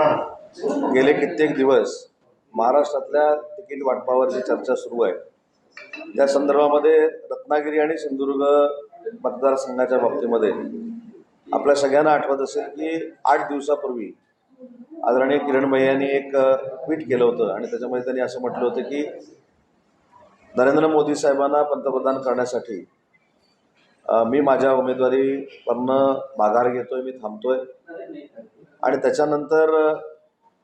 गेले कित्येक दिवस महाराष्ट्रातल्या तिकीट वाटपावर जी चर्चा सुरू आहे त्या संदर्भामध्ये रत्नागिरी आणि सिंधुदुर्ग मतदारसंघाच्या बाबतीमध्ये आपल्या सगळ्यांना आठवत असेल की आठ दिवसापूर्वी आदरणीय किरण भैयांनी एक ट्विट केलं होतं आणि त्याच्यामध्ये त्यांनी असं म्हटलं होतं की नरेंद्र मोदी साहेबांना पंतप्रधान करण्यासाठी मी माझ्या उमेदवारीवरनं माघार घेतोय मी थांबतोय. आणि त्याच्यानंतर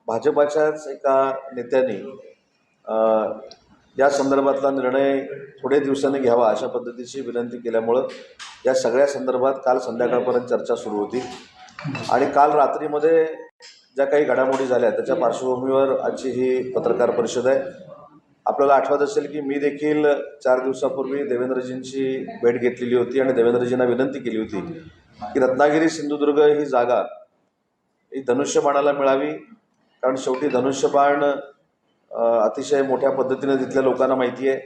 भाजपाच्याच एका नेत्याने या संदर्भातला निर्णय थोडे दिवसांनी घ्यावा अशा पद्धतीची विनंती केल्यामुळं या सगळ्या संदर्भात काल संध्याकाळपर्यंत चर्चा सुरू होती. आणि काल रात्रीमध्ये ज्या काही घडामोडी झाल्या त्याच्या पार्श्वभूमीवर आजची ही पत्रकार परिषद आहे. आपल्याला आठवत असेल की मी देखील चार दिवसापूर्वी देवेंद्रजींची भेट घेतलेली होती आणि देवेंद्रजींना विनंती केली होती की रत्नागिरी सिंधुदुर्ग ही जागा ही धनुष्यबाणाला मिळावी. कारण शेवटी धनुष्यबाण अतिशय मोठ्या पद्धतीने तिथल्या लोकांना माहिती आहे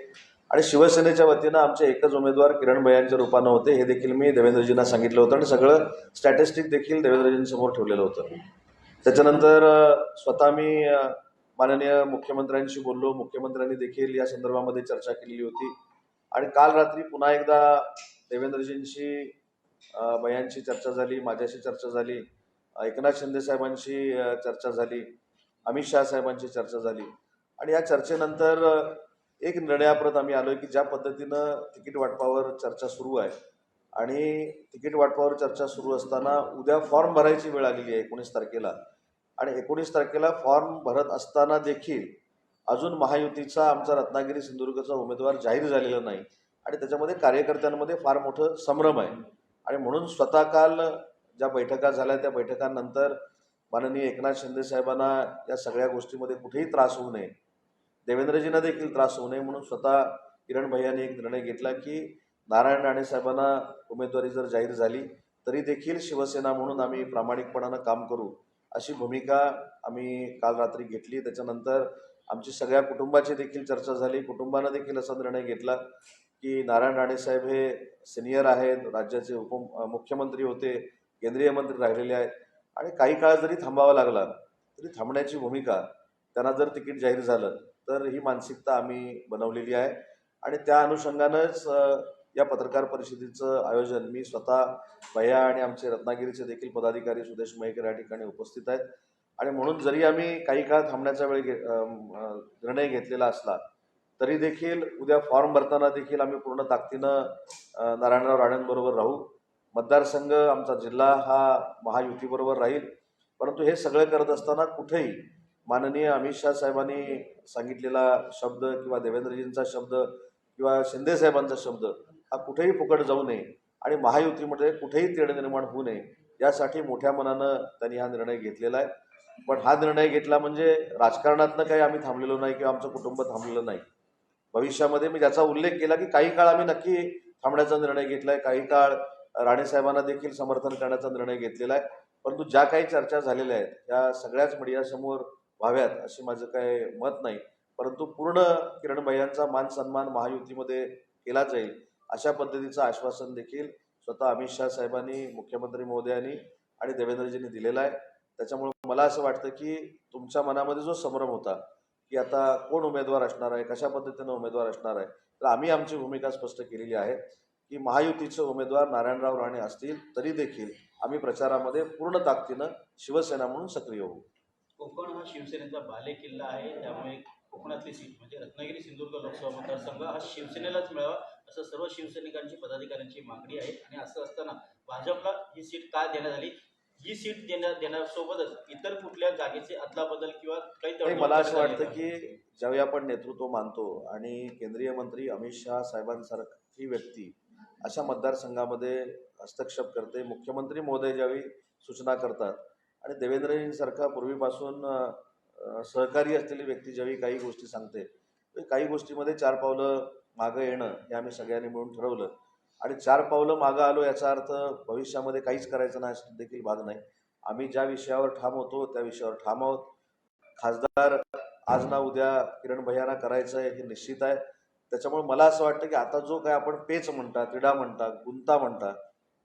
आणि शिवसेनेच्या वतीनं आमचे एकच उमेदवार किरण भयांच्या रूपानं होते हे देखील मी देवेंद्रजींना सांगितलं होतं. आणि सगळं स्टॅटिस्टिक देखील देवेंद्रजींसमोर ठेवलेलं होतं. त्याच्यानंतर स्वतः मी माननीय मुख्यमंत्र्यांशी बोललो. मुख्यमंत्र्यांनी देखील या संदर्भामध्ये चर्चा केलेली होती. आणि काल रात्री पुन्हा एकदा देवेंद्रजींशी भयांशी चर्चा झाली माझ्याशी चर्चा झाली. एकनाथ शिंदे साहेबांशी चर्चा झाली अमित शाह साहेबांची चर्चा झाली. आणि या चर्चेनंतर एक निर्णयाप्रत आम्ही आलो की ज्या पद्धतीनं तिकीट वाटपावर चर्चा सुरू आहे. आणि तिकीट वाटपावर चर्चा सुरू असताना उद्या फॉर्म भरायची वेळ आलेली आहे एकोणीस तारखेला. आणि एकोणीस तारखेला फॉर्म भरत असताना देखील अजून महायुतीचा आमचा रत्नागिरी सिंधुदुर्गचा उमेदवार जाहीर झालेला नाही. आणि त्याच्यामध्ये कार्यकर्त्यांमध्ये फार मोठं संभ्रम आहे. आणि म्हणून स्वतः काल ज्या बैठका झाल्या त्या बैठकांनंतर माननीय एकनाथ शिंदे साहेबांना या सगळ्या गोष्टीमध्ये कुठेही त्रास होऊ नये. देवेंद्रजींना देखील त्रास होऊ नये म्हणून स्वतः किरण भैयानी एक निर्णय घेतला की नारायण राणे साहेबांना उमेदवारी जर जाहीर झाली तरी देखील शिवसेना म्हणून आम्ही प्रामाणिकपणानं काम करू अशी भूमिका आम्ही काल रात्री घेतली. त्याच्यानंतर आमची सगळ्या कुटुंबाची देखील चर्चा झाली. कुटुंबानं देखील असा निर्णय घेतला की नारायण राणे साहेब हे सिनियर आहेत राज्याचे उप मुख्यमंत्री होते. केंद्रीय मंत्री राहिलेले आहेत. आणि काही काळ जरी थांबावा लागला तरी थांबण्याची भूमिका त्यांना जर तिकीट जाहीर झालं तर ही मानसिकता आम्ही बनवलेली आहे. आणि त्या अनुषंगानंच या पत्रकार परिषदेचं आयोजन मी स्वतः भैया आणि आमचे रत्नागिरीचे देखील पदाधिकारी सुदेश मयेकर या ठिकाणी उपस्थित आहेत. आणि म्हणून जरी आम्ही काही काळ थांबण्याचा वेळ घे निर्णय घेतलेला असला तरी देखील उद्या फॉर्म भरताना देखील आम्ही पूर्ण ताकदीनं नारायणराव राणेंबरोबर राहू. मतदारसंघ आमचा जिल्हा हा महायुतीबरोबर राहील. परंतु हे सगळं करत असताना कुठेही माननीय अमित शाह साहेबांनी सांगितलेला शब्द किंवा देवेंद्रजींचा शब्द किंवा शिंदे साहेबांचा शब्द हा कुठेही फुकट जाऊ नये आणि महायुतीमध्ये कुठेही तेढ निर्माण होऊ नये यासाठी मोठ्या मनानं त्यांनी हा निर्णय घेतलेला आहे. पण हा निर्णय घेतला म्हणजे राजकारणातनं काही आम्ही थांबलेलो नाही किंवा आमचं कुटुंब थांबलेलं नाही. भविष्यामध्ये मी ज्याचा उल्लेख केला की काही काळ आम्ही नक्की थांबण्याचा निर्णय घेतला आहे काही काळ राणेसाहेबांना देखील समर्थन करण्याचा निर्णय घेतलेला आहे. परंतु ज्या काही चर्चा झालेल्या आहेत त्या सगळ्याच मीडियासमोर व्हाव्यात असे माझं काय मत नाही. परंतु पूर्ण किरण भैयांचा मान सन्मान महायुतीमध्ये केला जाईल अशा पद्धतीचं आश्वासन देखील स्वतः अमित शहा साहेबांनी मुख्यमंत्री महोदयांनी आणि देवेंद्रजींनी दिलेला आहे. त्याच्यामुळे मला असं वाटतं की तुमच्या मनामध्ये जो संभ्रम होता की आता कोण उमेदवार असणार आहे कशा पद्धतीनं उमेदवार असणार आहे तर आम्ही आमची भूमिका स्पष्ट केलेली आहे. की महायुतीचे उमेदवार नारायणराव राणे असतील तरी देखील आम्ही प्रचारामध्ये पूर्ण ताकदीनं शिवसेना म्हणून सक्रिय होऊ. कोकण हा शिवसेनेचा बालेकिल्ला आहे त्यामुळे कोकणातली सीट म्हणजे रत्नागिरी सिंधुदुर्ग लोकसभा मतदारसंघ हा शिवसेनेलाच मिळावा असं सर्व शिवसैनिकांची पदाधिकाऱ्यांची मागणी आहे. आणि असं असताना भाजपला ही सीट का देण्यात आली? ही सीट देण्या देण्यासोबतच इतर कुठल्या जागेचे अदलाबदल किंवा काही मला असं वाटतं का? ज्यावेळी आपण नेतृत्व मानतो आणि केंद्रीय मंत्री अमित शहा साहेबांसारखी व्यक्ती अशा मतदारसंघामध्ये हस्तक्षेप करते मुख्यमंत्री महोदय ज्यावेळी सूचना करतात आणि देवेंद्रजींसारखा पूर्वीपासून सहकारी असलेली व्यक्ती ज्यावेळी काही गोष्टी सांगते काही गोष्टीमध्ये चार पावलं मागं येणं हे आम्ही सगळ्यांनी मिळून ठरवलं आणि चार पावलं मागं आलो याचा अर्थ भविष्यामध्ये काहीच करायचं नाही देखील भाग नाही. आम्ही ज्या विषयावर ठाम होतो त्या विषयावर ठाम आहोत. खासदार आज ना उद्या किरण भैयाना करायचं आहे हे निश्चित आहे. त्याच्यामुळे मला असं वाटतं की आता जो काय आपण पेच म्हणता क्रीडा म्हणता गुंता म्हणता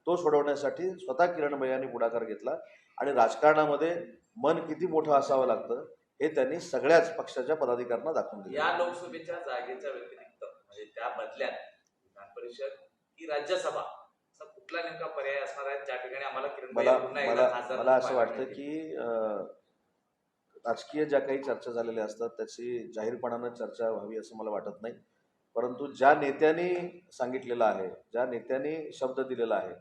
तो सोडवण्यासाठी स्वतः किरण भैयानी पुढाकार घेतला. आणि राजकारणामध्ये मन किती मोठं असावं लागतं हे त्यांनी सगळ्याच पक्षाच्या पदाधिकाऱ्यांना दाखवून दिलं. या लोकसभेच्या जागेच्या व्यतिरिक्त म्हणजे त्या बदल्यात विधान परिषद की राज्यसभा असा कुठला नेमका पर्याय असणार आहे? ज्या ठिकाणी आम्हाला किरण मला मला असं वाटतं. की राजकीय ज्या काही चर्चा झालेल्या असतात त्याची जाहीरपणानं चर्चा व्हावी असं मला वाटत नाही. परंतु ज्या नेत्यांनी सांगितलेलं आहे ज्या नेत्यांनी शब्द दिलेला आहे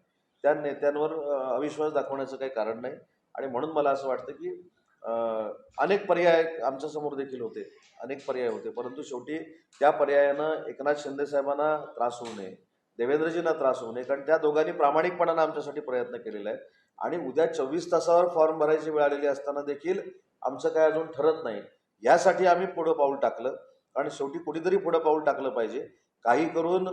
त्या नेत्यांवर अविश्वास दाखवण्याचं काही कारण नाही. आणि म्हणून मला असं वाटतं की अनेक पर्याय आमच्यासमोर देखील होते. अनेक पर्याय होते. परंतु शेवटी त्या पर्यायानं एकनाथ शिंदे साहेबांना त्रास होऊ नये. देवेंद्रजींना त्रास होऊ नये कारण त्या दोघांनी प्रामाणिकपणानं आमच्यासाठी प्रयत्न केलेला आहे आणि उद्या चोवीस तासावर फॉर्म भरायची वेळ आलेली असताना देखील आमचं काय अजून ठरत नाही. यासाठी आम्ही पुढं पाऊल टाकलं. कारण शेवटी कुठेतरी पुढं पाऊल टाकलं पाहिजे. काही करून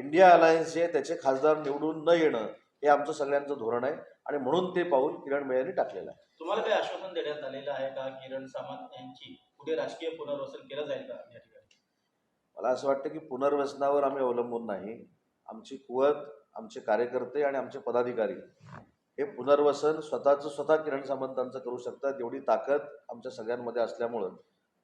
इंडिया अलायन्स जे त्याचे खासदार निवडून न येणं हे आमचं सगळ्यांचं धोरण आहे. आणि म्हणून ते पाऊल किरण बेळ्यांनी टाकलेलं आहे. तुम्हाला काही आश्वासन देण्यात आलेलं आहे का? किरण सामंत यांची पुढे राजकीय पुनर्वसन केलं जाईल का? मला असं वाटतं की पुनर्वसनावर आम्ही अवलंबून नाही. आमची कुवत आमचे कार्यकर्ते आणि आमचे पदाधिकारी हे पुनर्वसन स्वतःचं स्वतः किरण सामंतांचं करू शकतात एवढी ताकद आमच्या सगळ्यांमध्ये असल्यामुळं.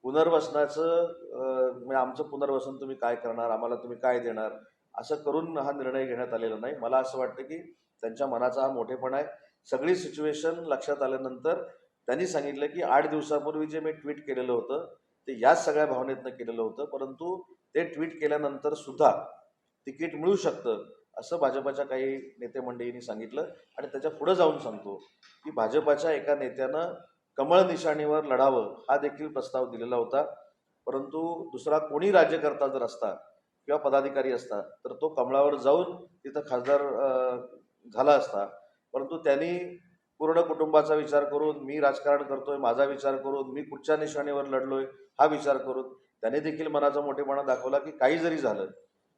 पुनर्वसनाचं म्हणजे आमचं पुनर्वसन तुम्ही काय करणार आम्हाला तुम्ही काय देणार असं करून हा निर्णय घेण्यात आलेला नाही. मला असं वाटतं की त्यांच्या मनाचा हा मोठेपणा आहे. सगळी सिच्युएशन लक्षात आल्यानंतर त्यांनी सांगितलं की आठ दिवसापूर्वी जे मी ट्विट केलेलं होतं ते याच सगळ्या भावनेतनं केलेलं होतं. परंतु ते ट्विट केल्यानंतर सुद्धा तिकीट मिळू शकतं असं भाजपाच्या काही नेते मंडळींनी सांगितलं. आणि त्याच्या पुढं जाऊन सांगतो की भाजपाच्या एका नेत्यानं कमळ निशाणीवर लढावं हा देखील प्रस्ताव दिलेला होता. परंतु दुसरा कोणी राज्यकर्ता जर असता किंवा पदाधिकारी असता तर तो कमळावर जाऊन तिथं खासदार झाला असता. परंतु त्यांनी पूर्ण कुटुंबाचा विचार करून मी राजकारण करतोय माझा विचार करून मी कुठच्या निशाणीवर लढलोय हा विचार करून त्याने देखील मनाचा मोठेपणा दाखवला की काही जरी झालं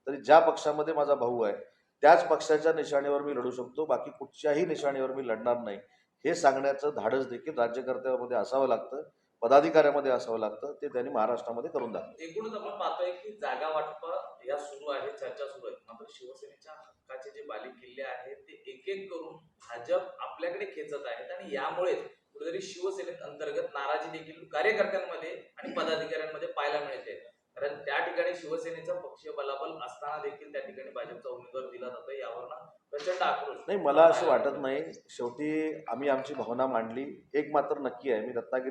तरी ज्या पक्षामध्ये माझा भाऊ आहे त्याच पक्षाच्या निशाणीवर मी लढू शकतो. बाकी कुठच्याही निशाणीवर मी लढणार नाही. हे सांगण्याचं धाडस देखील राज्यकर्त्यामध्ये असावं लागतं पदाधिकाऱ्यामध्ये असावं लागतं ते त्यांनी महाराष्ट्रामध्ये करून दाखवलं. एकूणच आपण पाहतोय की जागा वाटप या सुरू आहे चर्चा सुरू आहे. मात्र शिवसेनेच्या हक्काचे जे बाली किल्ले आहेत ते एक एक करून भाजप आपल्याकडे खेचत आहेत आणि यामुळे कुठेतरी शिवसेनेत अंतर्गत नाराजी देखील कार्यकर्त्यांमध्ये आणि पदाधिकाऱ्यांमध्ये पाहायला मिळते. कारण त्या ठिकाणी शिवसेनेचा पक्षीय बलाबल असताना देखील त्या ठिकाणी भाजपचा उमेदवार दिला जातो यावर प्रचंड आक्रोश. नाही मला असं वाटत नाही. शेवटी आम्ही आमची भावना मांडली. एक मात्र नक्की आहे. मी रत्नागिरी